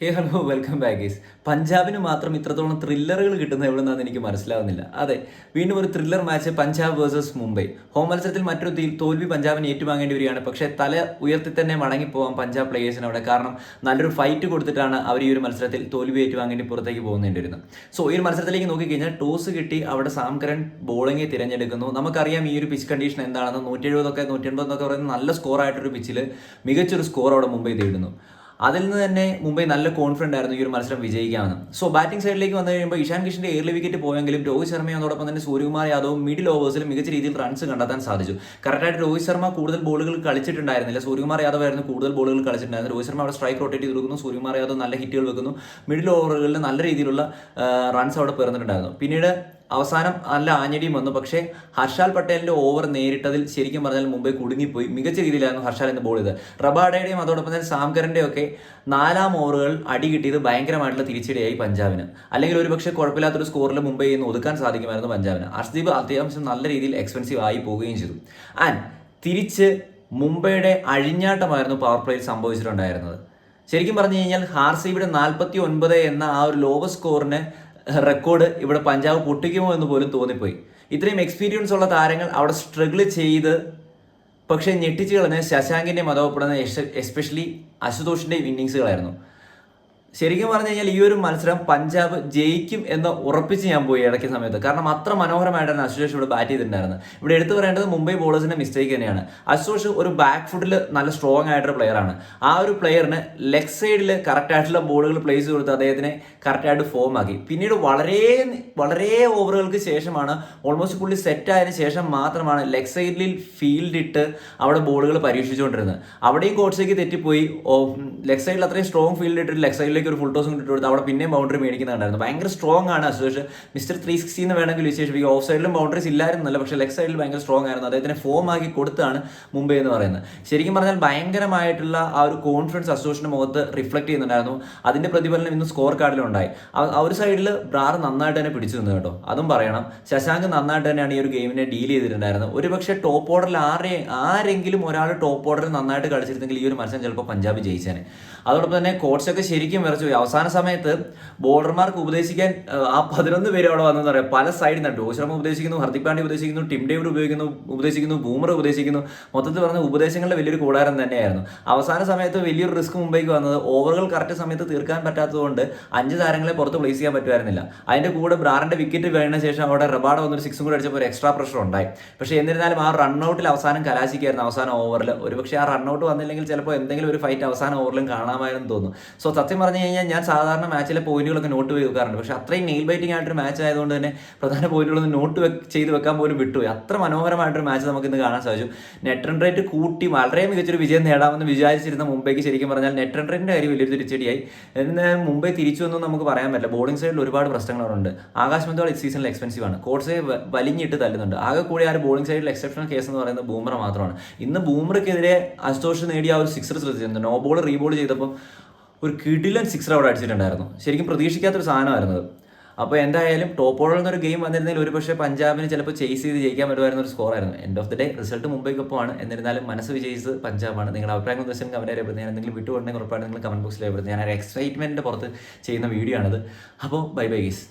ഹേ hello welcome back പഞ്ചാബിന് മാത്രം ഇത്രത്തോളം ത്രില്ലറുകൾ കിട്ടുന്ന എവിടെ നിന്നാന്ന് എനിക്ക് മനസ്സിലാവുന്നില്ല. അതെ വീണ്ടും ഒരു thriller match Punjab versus Mumbai. Home മത്സരത്തിൽ മറ്റൊരു തോൽവി പഞ്ചാബിന് ഏറ്റുവാങ്ങേണ്ടി വരികയാണ്. പക്ഷേ തല ഉയർത്തി തന്നെ മടങ്ങിപ്പോവാം പഞ്ചാബ് പ്ലേയേഴ്സിന് അവിടെ. കാരണം നല്ലൊരു ഫൈറ്റ് കൊടുത്തിട്ടാണ് അവർ ഈ ഒരു മത്സരത്തിൽ തോൽവി ഏറ്റുവാങ്ങേണ്ടി പുറത്തേക്ക് പോകുന്നേണ്ടി വരുന്നത് സോ ഈ ഒരു മത്സരത്തിലേക്ക് നോക്കിക്കഴിഞ്ഞാൽ ടോസ് കിട്ടി. അവിടെ സാംകരൻ ബോളിംഗ് തിരഞ്ഞെടുക്കുന്നു. നമുക്കറിയാം ഈ ഒരു പിച്ച് കണ്ടീഷൻ എന്താണെന്ന്. നൂറ്റി എഴുപതൊക്കെ നൂറ്റി എൺപതൊക്കെ പറയുന്ന നല്ല സ്കോർ ആയിട്ടൊരു പിച്ചിൽ മികച്ചൊരു സ്കോർ അവിടെ മുംബൈ നേടുന്നു. അതിൽ നിന്ന് തന്നെ മുംബൈ നല്ല കോൺഫിഡന്റ് ആയിരുന്നു ഈ ഒരു മത്സരം വിജയിക്കാമെന്ന്. സോ ബാറ്റിംഗ് സൈഡിലേക്ക് വന്നു കഴിയുമ്പോൾ ഇഷാൻ കിഷന്റെ എയർലി വിക്കറ്റ് പോയെങ്കിലും രോഹിത് ശർമ്മ എന്നോടൊപ്പം തന്നെ സൂര്യകുമാർ യാദവും മിഡിൽ ഓവേഴ്സിൽ മികച്ച രീതിയിൽ റൺസ് കണ്ടെത്താൻ സാധിച്ചു. കറക്റ്റായിട്ട് രോഹിത് ശർമ്മ കൂടുതൽ ബോളുകൾ കളിച്ചിട്ടുണ്ടായിരുന്നില്ല. സൂര്യകുമാർ യാദവ് ആയിരുന്നു കൂടുതൽ ബോളുകൾ കളിച്ചിട്ടുണ്ടായിരുന്നു രോഹിത് ശർമ്മ അവിടെ സ്ട്രൈക്ക് റൊട്ടേറ്റ് ചെയ്ത് കൊടുക്കുന്നു. സൂര്യകുമാർ യാദവ് നല്ല ഹിറ്റുകൾ വെക്കുന്നു. മിഡിൽ ഓവറുകളിൽ നല്ല രീതിയിലുള്ള റൺസ് അവിടെ പിറന്നിട്ടുണ്ടായിരുന്നു. പിന്നീട് അവസാനം നല്ല ആഞ്ഞടിയും വന്നു. പക്ഷേ ഹർഷാൽ പട്ടേലിന്റെ ഓവർ നേരിട്ടതിൽ ശരിക്കും പറഞ്ഞാൽ മുംബൈ കുടുങ്ങിപ്പോയി. മികച്ച രീതിയിലായിരുന്നു ഹർഷാൽ എന്ന് ബോൾ ചെയ്ത് റബാഡയുടെയും അതോടൊപ്പം തന്നെ സാംകറിന്റെ ഒക്കെ നാലാം ഓവറുകൾ അടി കിട്ടിയത് ഭയങ്കരമായിട്ടുള്ള തിരിച്ചടിയായി പഞ്ചാബിന്. അല്ലെങ്കിൽ ഒരു പക്ഷേ കുഴപ്പമില്ലാത്തൊരു സ്കോറിൽ മുംബൈ ഇന്ന് ഒതുക്കാൻ സാധിക്കുമായിരുന്നു പഞ്ചാബിന്. ഹർഷദീപ് അത്യാവശ്യം നല്ല രീതിയിൽ എക്സ്പെൻസീവ് ആയി പോവുകയും ചെയ്തു. ആൻഡ് തിരിച്ച് മുംബൈയുടെ അഴിഞ്ഞാട്ടമായിരുന്നു പവർ പ്ലേയിൽ സംഭവിച്ചിട്ടുണ്ടായിരുന്നത്. ശരിക്കും പറഞ്ഞു കഴിഞ്ഞാൽ ഹാർസിബിയുടെ നാൽപ്പത്തി ഒൻപത് എന്ന ആ ഒരു ലോവ സ്കോറിന് റെക്കോർഡ് ഇവിടെ പഞ്ചാബ് പൊട്ടിക്കുമോ എന്ന് പോലും തോന്നിപ്പോയി. ഇത്രയും എക്സ്പീരിയൻസ് ഉള്ള താരങ്ങൾ അവിടെ സ്ട്രഗിൾ ചെയ്ത് പക്ഷേ ഞെട്ടിച്ച് കളഞ്ഞ ശശാങ്കിന്റെയും അതോടൊപ്പം എസ്പെഷ്യലി അശുതോഷിന്റെയും ഇന്നിങ്സുകളായിരുന്നു ശരിക്കും പറഞ്ഞു കഴിഞ്ഞാൽ ഈ ഒരു മത്സരം പഞ്ചാബ് ജയിക്കും എന്ന് ഉറപ്പിച്ച് ഞാൻ പോയി ഇടയ്ക്ക് സമയത്ത്. കാരണം അത്ര മനോഹരമായിട്ടാണ് അശോഷ് ഇവിടെ ബാറ്റ് ചെയ്തിട്ടുണ്ടായിരുന്നത്. ഇവിടെ എടുത്തു പറയേണ്ടത് മുംബൈ ബോളേഴ്സിന്റെ മിസ്റ്റേക്ക് തന്നെയാണ്. അശോഷ് ഒരു ബാക്ക് ഫുട്ടിൽ നല്ല സ്ട്രോങ് ആയിട്ടൊരു പ്ലെയറാണ് ആ ഒരു പ്ലെയറിന് ലെഗ് സൈഡിൽ കറക്റ്റ് ആയിട്ടുള്ള ബോളുകൾ പ്ലേസ് കൊടുത്ത് അദ്ദേഹത്തിനെ കറക്റ്റായിട്ട് ഫോം ആക്കി. പിന്നീട് വളരെ വളരെ ഓവറുകൾക്ക് ശേഷമാണ് ഓൾമോസ്റ്റ് പുള്ളി സെറ്റ് ആയതിനു ശേഷം മാത്രമാണ് ലെഗ് സൈഡിൽ ഫീൽഡ് ഇട്ട് അവിടെ ബോളുകൾ പരീക്ഷിച്ചുകൊണ്ടിരുന്നത്. അവിടെയും കോട്ട്സേക്ക് തെറ്റിപ്പോയി. ലെഗ് സൈഡിൽ അത്രയും സ്ട്രോങ് ഫീൽഡ് ഇട്ടിട്ട് ലെഗ് സൈഡിലേക്ക് ഒരു ഫുൾ ടോസും ഇട്ട് കൊടുത്ത് അവിടെ പിന്നെയും ബൗണ്ടറി മേടിക്കുന്നുണ്ടായിരുന്നു. ഭയങ്കര സ്ട്രോങ് ആണ് അസോസിയേഷൻ മിസ്റ്റർ ത്രീ സിക്സ്റ്റി എന്ന് വേണമെങ്കിൽ വിശേഷിപ്പിക്കുക ഓഫ് സൈഡിലും ബൗണ്ടറീസ് ഇല്ലായിരുന്നല്ല പക്ഷേ ലെഗ് സൈഡിൽ ഭയങ്കര സ്ട്രോങ് ആയിരുന്നു. അദ്ദേഹത്തിന് ഫോം ആക്കി കൊടുത്താണ് മുംബൈ എന്ന് പറയുന്നത്. ശരിക്കും പറഞ്ഞാൽ ഭയങ്കരമായിട്ടുള്ള ആ ഒരു കോൺഫിഡൻസ് അസോസിയേഷന്റെ മുഖത്ത് റിഫ്ലക്ട് ചെയ്യുന്നുണ്ടായിരുന്നു. അതിന്റെ പ്രതിഫലനം ഇന്ന് സ്കോർ കാർഡിലുണ്ടായി ആ- ഒരു സൈഡിൽ ബ്രാർ നന്നായിട്ട് തന്നെ പിടിച്ചു നിന്നു കേട്ടോ. അതും പറയണം. ശശാങ്ക് നന്നായിട്ട് തന്നെയാണ് ഈ ഒരു ഗെയിമിനെ ഡീൽ ചെയ്തിട്ടുണ്ടായിരുന്നത്. ഒരു പക്ഷേ ടോപ്പ് ഓർഡറിൽ ആരെ ആരെങ്കിലും ഒരാൾ ടോപ്പ് ഓർഡറിൽ നന്നായിട്ട് കളിച്ചിരുന്നെങ്കിൽ ഈ ഒരു മത്സരം ചിലപ്പോൾ പഞ്ചാബ് ജയിച്ചേനെ. അതോടൊപ്പം തന്നെ കോച്ചൊക്കെ ശരിക്കും വിറച്ചു പോയി. അവസാന സമയത്ത് ബോളർമാർക്ക് ഉപദേശിക്കാൻ ആ, പതിനൊന്ന് പേര് അവിടെ വന്നെന്ന് പറയാം. പല സൈഡിൽ നിന്ന് രോഹിത് ശർമ്മ ഉപദേശിക്കുന്നു ഹർദിക് പാണ്ഡ്യ ഉപദേശിക്കുന്നു ടിം ഡേവിഡ് ഉപയോഗിക്കുന്നു ഉപദേശിക്കുന്നു ബൂമർ ഉപദേശിക്കുന്നു. മൊത്തത്തിൽ പറഞ്ഞ ഉപദേശങ്ങളുടെ വലിയൊരു കൂടാരം തന്നെയായിരുന്നു. അവസാന സമയത്ത് വലിയൊരു റിസ്ക് മുംബൈക്ക് വന്നത് ഓവറുകൾ കറക്റ്റ് സമയത്ത് തീർക്കാൻ പറ്റാത്തതുകൊണ്ട് അഞ്ച് താരങ്ങളെ പുറത്ത് പ്ലേസ് ചെയ്യാൻ പറ്റുമായിരുന്നില്ല. അതിന്റെ കൂടെ ബ്രാറിന്റെ വിക്കറ്റ് വീണ ശേഷം അവിടെ റബാഡ് വന്നൊരു സിക്സും കൂടെ അടിച്ചപ്പോൾ ഒരു എക്സ്ട്രാ പ്രഷർ ഉണ്ടായി. പക്ഷേ എന്നിരുന്നാലും ആ റണ്ണൌട്ടിൽ അവസാനം കലാശിക്കായിരുന്നു അവസാന ഓവറിൽ ഒരുപക്ഷെ ആ റണ്ണൌട്ട് വന്നില്ലെങ്കിൽ ചിലപ്പോൾ എന്തെങ്കിലും ഒരു ഫൈറ്റ് അവസാന ഓവറിലും കാണാമായിരുന്നു തോന്നുന്നു. സോ സത്യം പറഞ്ഞു കഴിഞ്ഞാൽ ഞാൻ സാധാരണ മാച്ചിലെ പോയിന്റുകളൊക്കെ നോട്ട് വെക്കാറുണ്ട്. പക്ഷേ അത്രയും നെയിൽ ബൈറ്റിംഗ് ആയിട്ടൊരു മാച്ച് ആയതുകൊണ്ട് തന്നെ പ്രധാന പോയിന്റുകളൊന്നും നോട്ട് ചെയ്ത് വെക്കാൻ പോലും വിട്ടുപോയി. അത്ര മനോഹരമായിട്ടൊരു മാച്ച് നമുക്ക് ഇന്ന് കാണാൻ സാധിച്ചു. നെറ്റ് റൺ റേറ്റ് കൂട്ടി വളരെ മികച്ചൊരു വിജയം നേടാമെന്ന് വിചാരിച്ചിരുന്ന മുംബൈക്ക് ശരിക്കും പറഞ്ഞാൽ നെറ്റ് റൺ റേറ്റിന്റെ കാര്യം വലിയൊരു തിരിച്ചടിയായി. എന്നാൽ മുംബൈ തിരിച്ചു വന്നു നമുക്ക് പറയാൻ പറ്റില്ല. ബോളിംഗ് സൈഡിൽ ഒരുപാട് പ്രശ്നങ്ങളുണ്ട് ആകാശ് മന്ത്രി ഈ സീസണിൽ എക്സ്പെൻസീവ് ആണ്. കോട്ട്സെ വലിഞ്ഞിട്ട് തല്ലുന്നുണ്ട്. ആകെ കൂടി ആ ബോളിംഗ് സൈഡിൽ എക്സെപ്ഷണൽ കേസ് എന്ന് പറയുന്നത് ബൂമറ മാത്രമാണ്. ഇന്ന് ബൂമറയ്ക്കെതിരെ അശുതോഷ് നേടിയ ആ ഒരു സിക്സർ ശ്രദ്ധിച്ചിട്ടുണ്ട്. നോ ബോൾ റീബോൾ ചെയ്തപ്പോൾ ഒരു കിടിലൻ സിക്സർ അവിടെ അടിച്ചിട്ടുണ്ടായിരുന്നു. ശരിക്കും പ്രതീക്ഷിക്കാത്തൊരു സാധനമായിരുന്നു അത്. അപ്പോൾ എന്തായാലും ടോപ്പ് ഓർഡറിൽ നിന്നൊരു ഗെയിം വന്നിരുന്നെങ്കിൽ ഒരു പക്ഷേ പഞ്ചാബിന് ചിലപ്പോൾ ചേസ് ചെയ്ത് ജയിക്കാൻ പറ്റുമായിരുന്ന ഒരു സ്കോറായിരുന്നു end of the day result മുംബൈക്കൊപ്പമാണ്. എന്നിരുന്നാലും മനസ്സ് വിജയിച്ചത് പഞ്ചാബാണ്. നിങ്ങളുടെ അഭിപ്രായം ദിവസം കമന്റ് രേഖപ്പെടുത്തി ഞാൻ എന്തെങ്കിലും വിട്ടുകൊണ്ടെങ്കിൽ ഉറപ്പായിട്ട് നിങ്ങൾ കമന്റ് ബോക്സിൽ രേഖപ്പെടുത്തി ഞാൻ ഒരു എക്സൈറ്റ്മെന്റിന്റെ പുറത്ത് ചെയ്യുന്ന വീഡിയോ ആണിത്. അപ്പോൾ ബൈ ബൈ ഗീസ്